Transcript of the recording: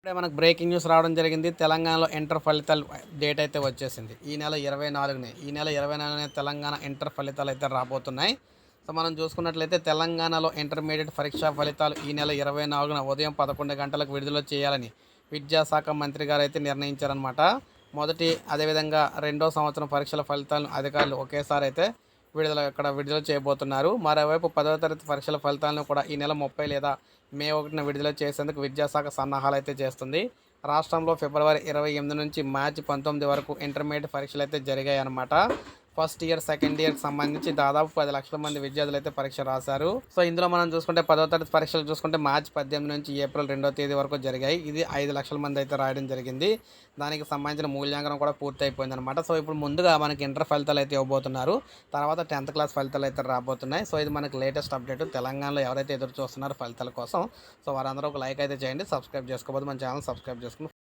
ఇప్పుడే మనకు breaking news రావడం జరిగింది. తెలంగాణలో ఇంటర్ ఫలితాలు డేట్ అయితే వచ్చేసింది. ఈ నెల ఇరవై నాలుగునే ఈ నెల ఇరవై నాలుగునే తెలంగాణ ఇంటర్ ఫలితాలు అయితే రాబోతున్నాయి. సో మనం చూసుకున్నట్లయితే తెలంగాణలో ఇంటర్మీడియట్ పరీక్షా ఫలితాలు ఈ నెల ఇరవై నాలుగున ఉదయం పదకొండు గంటలకు విడుదల చేయాలని విద్యాశాఖ మంత్రి గారు అయితే నిర్ణయించారనమాట మొదటి అదేవిధంగా రెండో సంవత్సరం పరీక్షల ఫలితాలను అధికారులు ఒకేసారి అయితే విడుదల ఇక్కడ విడుదల చేయబోతున్నారు. మరోవైపు పదవ తరగతి పరీక్షల ఫలితాలను కూడా ఈ నెల ముప్పై లేదా మే ఒకటిన విడుదల చేసేందుకు విద్యాశాఖ సన్నాహాలు అయితే చేస్తుంది. రాష్ట్రంలో ఫిబ్రవరి ఇరవై ఎనిమిది నుంచి మార్చి పంతొమ్మిది వరకు ఇంటర్మీడియట్ పరీక్షలు అయితే జరిగాయన్నమాట. ఫస్ట్ ఇయర్ సెకండ్ ఇయర్కి సంబంధించి దాదాపు పది లక్షల మంది విద్యార్థులు అయితే పరీక్ష రాశారు. సో ఇందులో మనం చూసుకుంటే పదో తరగతి పరీక్షలు చూసుకుంటే మార్చి పద్దెనిమిది నుంచి ఏప్రిల్ రెండో తేదీ వరకు జరిగాయి. ఇది ఐదు లక్షల మంది అయితే రాయడం జరిగింది. దానికి సంబంధించిన మూల్యాంకనం కూడా పూర్తి అయిపోయింది అనమాట సో ఇప్పుడు ముందుగా మనకి ఇంటర్ ఫలితాలు అయితే ఇవ్వబోతున్నారు. తర్వాత టెన్త్ క్లాస్ ఫలితాలు అయితే రాబోతున్నాయి. సో ఇది మనకి లేటెస్ట్ అప్డేట్. తెలంగాణలో ఎవరైతే ఎదురు చూస్తున్నారో ఫలితాల కోసం. సో వారందరూ ఒక లైక్ అయితే చేయండి. సబ్స్క్రైబ్ చేసుకోబోతు మన ఛానల్ సబ్స్క్రైబ్ చేసుకుని